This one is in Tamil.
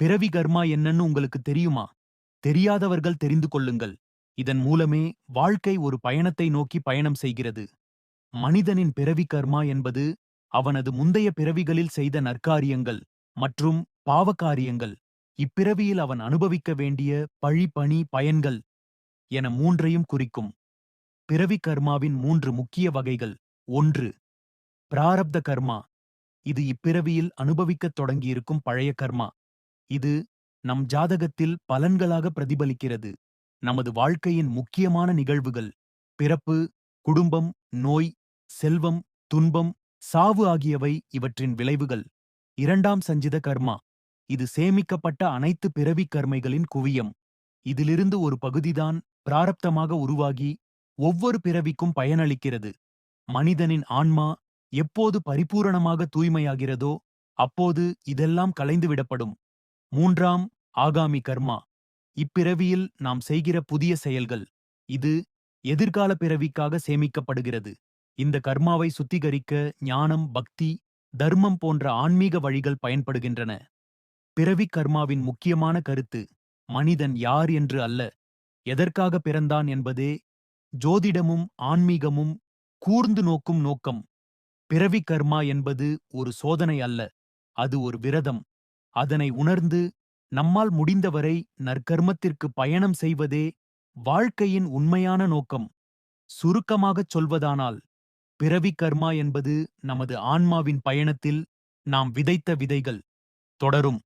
பிறவி கர்மா என்னன்னு உங்களுக்கு தெரியுமா? தெரியாதவர்கள் தெரிந்து கொள்ளுங்கள். இதன் மூலமே வாழ்க்கை ஒரு பயணத்தை நோக்கி பயணம் செய்கிறது. மனிதனின் பிறவி கர்மா என்பது அவனது முந்தைய பிறவிகளில் செய்த நற்காரியங்கள் மற்றும் பாவகாரியங்கள். இப்பிறவியில் அவன் அனுபவிக்க வேண்டிய பழி பணி பயன்கள் என மூன்றையும் குறிக்கும். பிறவி கர்மாவின் மூன்று முக்கிய வகைகள். ஒன்று பிராரப்த கர்மா. இது இப்பிறவியில் அனுபவிக்கத் தொடங்கியிருக்கும் பழைய கர்மா. இது நம் ஜாதகத்தில் பலன்களாக பிரதிபலிக்கிறது. நமது வாழ்க்கையின் முக்கியமான நிகழ்வுகள் பிறப்பு குடும்பம் நோய் செல்வம் துன்பம் சாவு ஆகியவை இவற்றின் விளைவுகள். இரண்டாம் சஞ்சித கர்மா இது சேமிக்கப்பட்ட அனைத்து பிறவி கர்மைகளின் குவியம். இதிலிருந்து ஒரு பகுதிதான் பிராரப்தமாக உருவாகி ஒவ்வொரு பிறவிக்கும் பயனளிக்கிறது. மனிதனின் ஆன்மா எப்போது பரிபூரணமாக தூய்மையாகிறதோ அப்போது இதெல்லாம் கலைந்துவிடப்படும் மூன்றாம் ஆகாமி கர்மா. இப்பிறவியில் நாம் செய்கிற புதிய செயல்கள். இது எதிர்கால பிறவிக்காக சேமிக்கப்படுகிறது. இந்த கர்மாவை சுத்திகரிக்க ஞானம் பக்தி தர்மம் போன்ற ஆன்மீக வழிகள் பயன்படுகின்றன. பிறவி கர்மாவின் முக்கியமான கருத்து மனிதன் யார் என்று அல்ல. எதற்காக பிறந்தான் என்பதே ஜோதிடமும் ஆன்மீகமும் கூர்ந்து நோக்கும் நோக்கம். பிறவி கர்மா என்பது ஒரு சோதனை அல்ல அது ஒரு விரதம். அதனை உணர்ந்து நம்மால் முடிந்தவரை நற்கர்மத்திற்கு பயணம் செய்வதே வாழ்க்கையின் உண்மையான நோக்கம். சுருக்கமாகச் சொல்வதானால் பிறவி கர்மா என்பது நமது ஆன்மாவின் பயணத்தில் நாம் விதைத்த விதைகள் தொடரும்.